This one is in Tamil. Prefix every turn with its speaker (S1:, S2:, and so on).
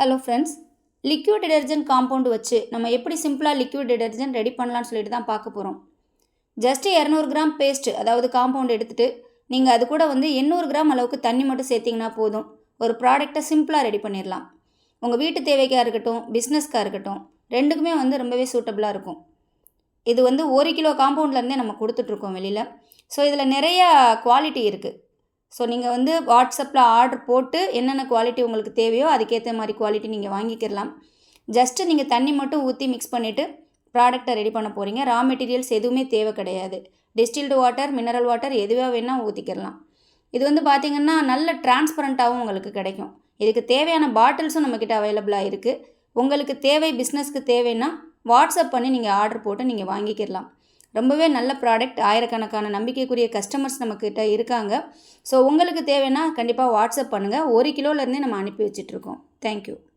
S1: Hello friends liquid detergent compound வச்சு நம்ம எப்படி சிம்பிளாக லிக்யூட் டிடர்ஜென்ட் ரெடி பண்ணலான்னு சொல்லிட்டு தான் பார்க்க போகிறோம் ஜஸ்ட்டு இரநூறு கிராம் பேஸ்ட்டு அதாவது காம்பவுண்ட் எடுத்துகிட்டு நீங்கள் அது கூட வந்து எண்ணூறு கிராம் அளவுக்கு தண்ணி மட்டும் சேர்த்திங்கன்னா போதும். ஒரு ப்ராடக்டை சிம்பிளாக ரெடி பண்ணிடலாம் உங்கள் வீட்டு தேவைக்காக இருக்கட்டும் பிஸ்னஸ்க்காக இருக்கட்டும் ரெண்டுக்குமே வந்து ரொம்பவே சூட்டபுளாக இருக்கும். இது வந்து ஒரு கிலோ காம்பவுண்ட்லேருந்தே நம்ம கொடுத்துட்ருக்கோம் வெளியில். ஸோ இதில் நிறையா குவாலிட்டி இருக்குது ஸோ நீங்கள் வந்து வாட்ஸ்அப்பில் ஆர்டர் போட்டு என்னென்ன குவாலிட்டி உங்களுக்கு தேவையோ அதுக்கேற்ற மாதிரி குவாலிட்டி நீங்கள் வாங்கிக்கிடலாம் ஜஸ்ட்டு நீங்கள் தண்ணி மட்டும் ஊற்றி மிக்ஸ் பண்ணிவிட்டு ப்ராடக்டை ரெடி பண்ண போகிறீங்க ரா மெட்டீரியல்ஸ் எதுவுமே தேவை கிடையாது. டிஸ்டில்டு வாட்டர் மினரல் வாட்டர் எதுவாக வேணால் ஊற்றிக்கிடலாம் இது வந்து பார்த்திங்கன்னா நல்ல டிரான்ஸ்பரண்ட்டாகவும் உங்களுக்கு கிடைக்கும். இதுக்கு தேவையான பாட்டில்ஸும் நம்மக்கிட்ட அவைலபிளாக இருக்குது உங்களுக்கு தேவை பிஸ்னஸ்க்கு தேவைன்னா வாட்ஸ்அப் பண்ணி நீங்கள் ஆர்டர் போட்டு நீங்கள் வாங்கிக்கிடலாம் ரொம்பவே நல்ல ப்ராடக்ட் ஆயிரக்கணக்கான நம்பிக்கைக்குரிய கஸ்டமர்ஸ் நம்மக்கிட்ட இருக்காங்க. ஸோ உங்களுக்கு தேவைன்னா கண்டிப்பாக வாட்ஸ்அப் பண்ணுங்கள் ஒரு கிலோலேருந்தே நம்ம அனுப்பி வச்சிட்ருக்கோம் தேங்க்யூ